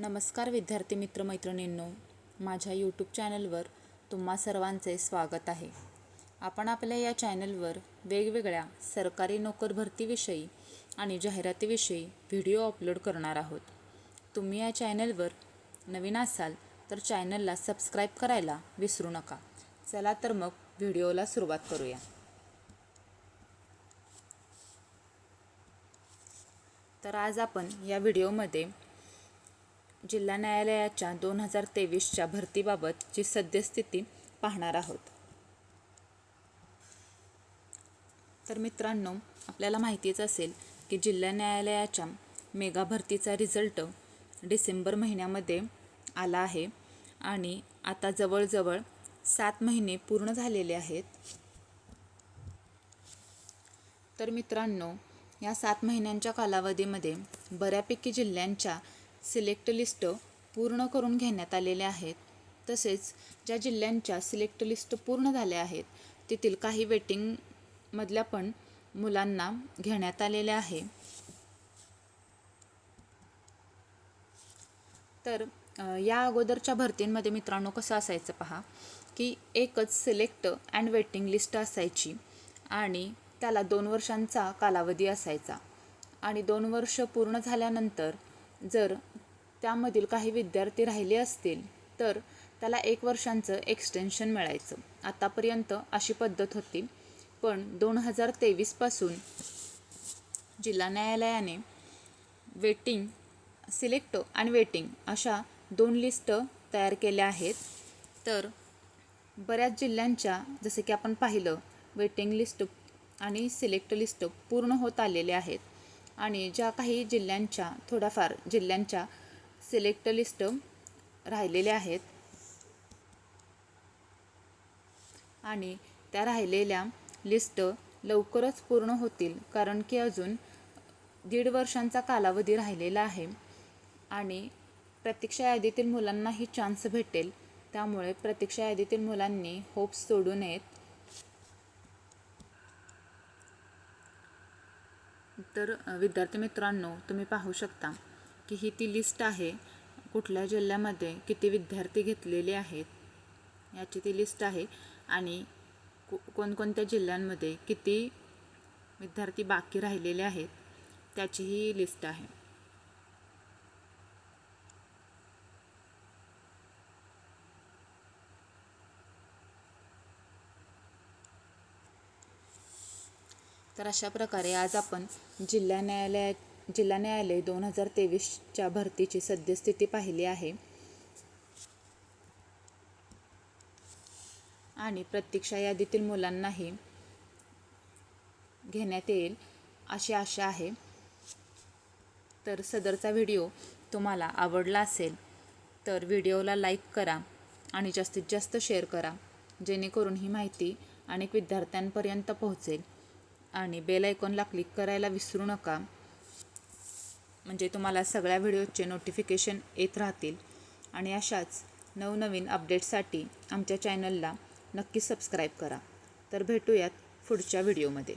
नमस्कार विद्यार्थी मित्र मैत्रिणींनो माझ्या यूट्यूब चॅनलवर तुम्हा सर्वांचे स्वागत आहे. आपण आपल्या या चॅनलवर वेगवेगळ्या सरकारी नोकर भरतीविषयी आणि जाहिरातीविषयी व्हिडिओ अपलोड करणार आहोत. तुम्ही या चॅनलवर नवीन असाल तर चॅनलला सबस्क्राईब करायला विसरू नका. चला तर मग व्हिडिओला सुरुवात करूया. तर आज आपण या व्हिडिओमध्ये जिल्हा न्यायालयाच्या दोन हजार तेवीसच्या भरतीबाबतची सद्यस्थिती पाहणार आहोत. तर मित्रांनो आपल्याला माहितीच असेल की जिल्हा न्यायालयाच्या मेगा भरतीचा रिझल्ट डिसेंबर महिन्यामध्ये आला आहे आणि आता जवळजवळ सात महिने पूर्ण झालेले आहेत. तर मित्रांनो या सात महिन्यांच्या कालावधीमध्ये बऱ्यापैकी जिल्ह्यांच्या सिलेक्ट लिस्ट पूर्ण करून घेण्यात आलेल्या आहेत. तसेच ज्या जिल्ह्यांच्या सिलेक्ट लिस्ट पूर्ण झाल्या आहेत तेथील काही वेटिंगमधल्या पण मुलांना घेण्यात आलेल्या आहे. तर या अगोदरच्या भरतींमध्ये मित्रांनो कसं असायचं पहा की एकच सिलेक्ट अँड वेटिंग लिस्ट असायची आणि त्याला दोन वर्षांचा कालावधी असायचा. आणि दोन वर्ष पूर्ण झाल्यानंतर जर त्यामधील काही विद्यार्थी राहिले असतील तर त्याला एक वर्षांचं एक्सटेन्शन मिळायचं. आतापर्यंत अशी पद्धत होती. पण दोन हजार तेवीसपासून जिल्हा न्यायालयाने वेटिंग सिलेक्ट आणि वेटिंग अशा दोन लिस्ट तयार केल्या आहेत. तर बऱ्याच जिल्ह्यांच्या जसे की आपण पाहिलं वेटिंग लिस्ट आणि सिलेक्ट लिस्ट पूर्ण होत आलेले आहेत. आणि ज्या काही जिल्ह्यांच्या थोड्याफार जिल्ह्यांच्या सिलेक्ट लिस्ट राहिलेल्या आहेत. आणि त्या राहिलेल्या लिस्ट लवकरच पूर्ण होतील कारण की अजून दीड वर्षांचा कालावधी राहिलेला आहे. आणि प्रतीक्षा यादीतील मुलांनाही चान्स भेटेल. त्यामुळे प्रतीक्षा यादीतील मुलांनी होप्स सोडू नयेत. तर विद्यार्थी मित्रांनो तुम्ही पाहू शकता की ही ती लिस्ट आहे कुठल्या जिल्ह्यामध्ये किती विद्यार्थी घेतलेले आहेत याची ती लिस्ट आहे. आणि को कोणकोणत्या जिल्ह्यांमध्ये किती विद्यार्थी बाकी राहिलेले आहेत त्याची ही लिस्ट आहे. तर अशा प्रकारे आज आपण जिल्हा न्यायालयात जिल्हा न्यायालय दोन हजार तेवीसच्या भरतीची सद्यस्थिती पाहिली आहे. आणि प्रतीक्षा यादीतील मुलांनाही घेण्यात येईल अशी आशा आहे. तर सदरचा व्हिडिओ तुम्हाला आवडला असेल तर व्हिडिओला लाईक करा आणि जास्तीत जास्त शेअर करा जेणेकरून ही माहिती अनेक विद्यार्थ्यांपर्यंत पोहोचेल. आणि बेल आयकॉनला क्लिक करायला विसरू नका. म्हणजे तुम्हाला सगळ्या व्हिडिओचे नोटिफिकेशन येत राहतील. आणि अशाच नवनवीन अपडेट्ससाठी आमच्या चॅनलला नक्की सबस्क्राईब करा. तर भेटूयात पुढच्या व्हिडिओमध्ये